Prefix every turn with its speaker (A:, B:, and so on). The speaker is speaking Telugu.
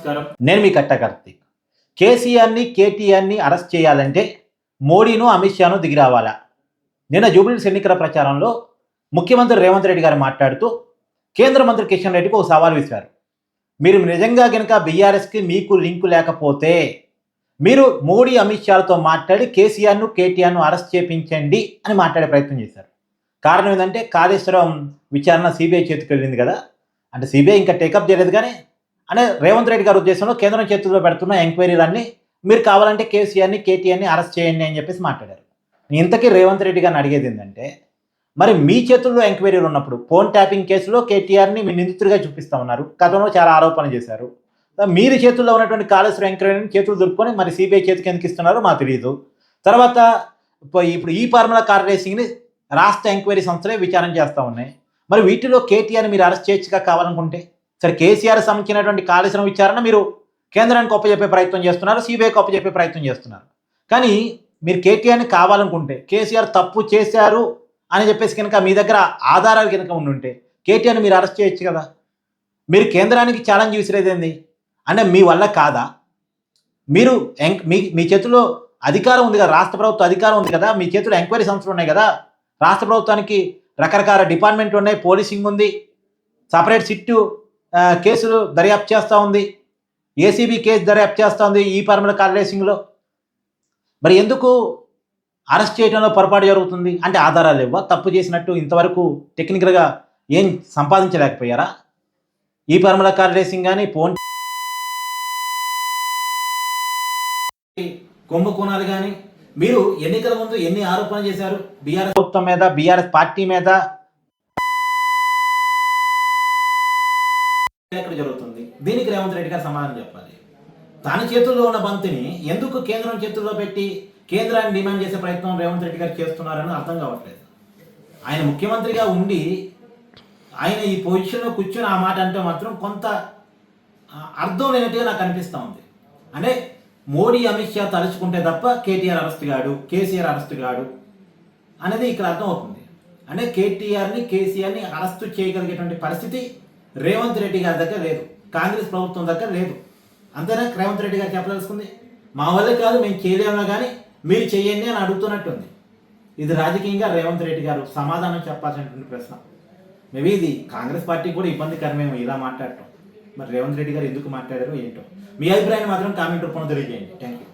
A: నమస్కారం. నేను మీ కట్ట కార్తీక్. కేసీఆర్ని కేటీఆర్ని అరెస్ట్ చేయాలంటే మోడీను అమిత్ షాను దిగి రావాలా? నిన్న జూబ్లీస్ ఎన్నికల ప్రచారంలో ముఖ్యమంత్రి రేవంత్ రెడ్డి గారు మాట్లాడుతూ కేంద్ర మంత్రి కిషన్ రెడ్డికి ఒక సవాల్ విసిరారు. మీరు నిజంగా కనుక బీఆర్ఎస్కి మీకు లింకు లేకపోతే మీరు మోడీ అమిత్ షాలతో మాట్లాడి కేసీఆర్ను కేటీఆర్ను అరెస్ట్ చేపించండి అని మాట్లాడే ప్రయత్నం చేశారు. కారణం ఏంటంటే కాళేశ్వరం విచారణ సిబిఐ చేతికి వెళ్ళింది కదా. అంటే సిబిఐ ఇంకా టేకప్ చేయలేదు కానీ అంటే రేవంత్ రెడ్డి గారి ఉద్దేశంలో కేంద్రం చేతుల్లో పెడుతున్న ఎంక్వైరీలన్నీ మీరు కావాలంటే కేసీఆర్ని కేటీఆర్ని అరెస్ట్ చేయండి అని చెప్పేసి మాట్లాడారు. ఇంతకీ రేవంత్ రెడ్డి గారిని అడిగేది ఏంటంటే మరి మీ చేతుల్లో ఎంక్వైరీలు ఉన్నప్పుడు ఫోన్ ట్యాపింగ్ కేసులో కేటీఆర్ని మీ నిందితుడిగా చూపిస్తా ఉన్నారు. గతంలో చాలా ఆరోపణలు చేశారు. మీరు చేతుల్లో ఉన్నటువంటి కాళేశ్వరం ఎంక్వైరీని చేతులు దొరుకుని మరి సిబిఐ చేతికి ఎందుకు ఇస్తున్నారో మాకు తెలియదు తర్వాత ఇప్పుడు ఈ ఫార్ములా కార్ రేసింగ్ని రాష్ట్ర ఎంక్వైరీ సంస్థలే విచారణ చేస్తూ ఉన్నాయి. మరి వీటిలో కేటీఆర్ని మీరు అరెస్ట్ చేయొచ్చుగా కావాలనుకుంటే? సరే కేసీఆర్ సంబంధించినటువంటి కాళేశ్వరం విచారణ మీరు కేంద్రానికి ఒప్పచెప్పే ప్రయత్నం చేస్తున్నారు సిబిఐకి ఒప్పచెప్పే ప్రయత్నం చేస్తున్నారు. కానీ మీరు కేటీఆర్ని కావాలనుకుంటే కేసీఆర్ తప్పు చేశారు అని చెప్పేసి కనుక మీ దగ్గర ఆధారాలు కనుక ఉండుంటే కేటీఆర్ని మీరు అరెస్ట్ చేయొచ్చు కదా? మీరు కేంద్రానికి ఛాలెంజ్ విసిరేదేంది? అంటే మీ వల్ల కాదా? మీరు ఎంక్ మీ మీ చేతిలో అధికారం ఉంది కదా రాష్ట్ర ప్రభుత్వ అధికారం ఉంది కదా మీ చేతిలో ఎంక్వైరీ సంస్థలు ఉన్నాయి కదా రాష్ట్ర ప్రభుత్వానికి రకరకాల డిపార్ట్మెంట్లు ఉన్నాయి పోలీసింగ్ ఉంది సపరేట్ సిట్టు కేసులు దర్యాప్తు చేస్తూ ఉంది. ఏసీబీ కేసు దర్యాప్తు చేస్తూ ఉంది ఈ పర్మల కార్ రేసింగ్లో మరి ఎందుకు అరెస్ట్ చేయడంలో పొరపాటు జరుగుతుంది? అంటే ఆధారాలు ఇవ్వ తప్పు చేసినట్టు ఇంతవరకు టెక్నికల్గా ఏం సంపాదించలేకపోయారా? ఈ పర్మల కార్ రేసింగ్ కానీ ఫోన్ కుంభకోణాలు కానీ మీరు ఎన్నికల ముందు ఎన్ని ఆరోపణలు చేశారు? బీఆర్ఎస్ ప్రభుత్వం మీద బీఆర్ఎస్ పార్టీ మీద ఎక్కడ జరుగుతుంది? దీనికి రేవంత్ రెడ్డి గారు సమాధానం చెప్పాలి. తన చేతుల్లో ఉన్న బంతిని ఎందుకు కేంద్రం చేతుల్లో పెట్టి కేంద్రాన్ని డిమాండ్ చేసే ప్రయత్నం రేవంత్ రెడ్డి గారు చేస్తున్నారని అర్థం కావట్లేదు. ఆయన ముఖ్యమంత్రిగా ఉండి ఆయన ఈ పొజిషన్లో కూర్చొని ఆ మాట అంటే మాత్రం కొంత అర్థం లేనట్టుగా నాకు అనిపిస్తూ ఉంది. అంటే మోడీ అమిత్ షా తలుచుకుంటే తప్ప కేటీఆర్ అరెస్ట్ కాడు కేసీఆర్ అరెస్ట్ కాడు అనేది ఇక్కడ అర్థం అవుతుంది. అంటే కేటీఆర్ని కేసీఆర్ని అరెస్ట్ చేయగలిగేటువంటి పరిస్థితి రేవంత్ రెడ్డి గారి దగ్గర లేదు. కాంగ్రెస్ ప్రభుత్వం దగ్గర లేదు. అంతేనా రేవంత్ రెడ్డి గారు చెప్పదలుచుకుంది మా వల్లే కాదు మేము చేయలేమో కానీ మీరు చేయండి అని అడుగుతున్నట్టుంది. ఇది రాజకీయంగా రేవంత్ రెడ్డి గారు సమాధానం చెప్పాల్సినటువంటి ప్రశ్న. మేబీ ఇది కాంగ్రెస్ పార్టీకి కూడా ఇబ్బందికరమేమో ఇలా మాట్లాడటం. మరి రేవంత్ రెడ్డి గారు ఎందుకు మాట్లాడారో ఏంటో. మీ అభిప్రాయాన్ని మాత్రం కామెంట్ రూపంలో తెలియజేయండి. Thank you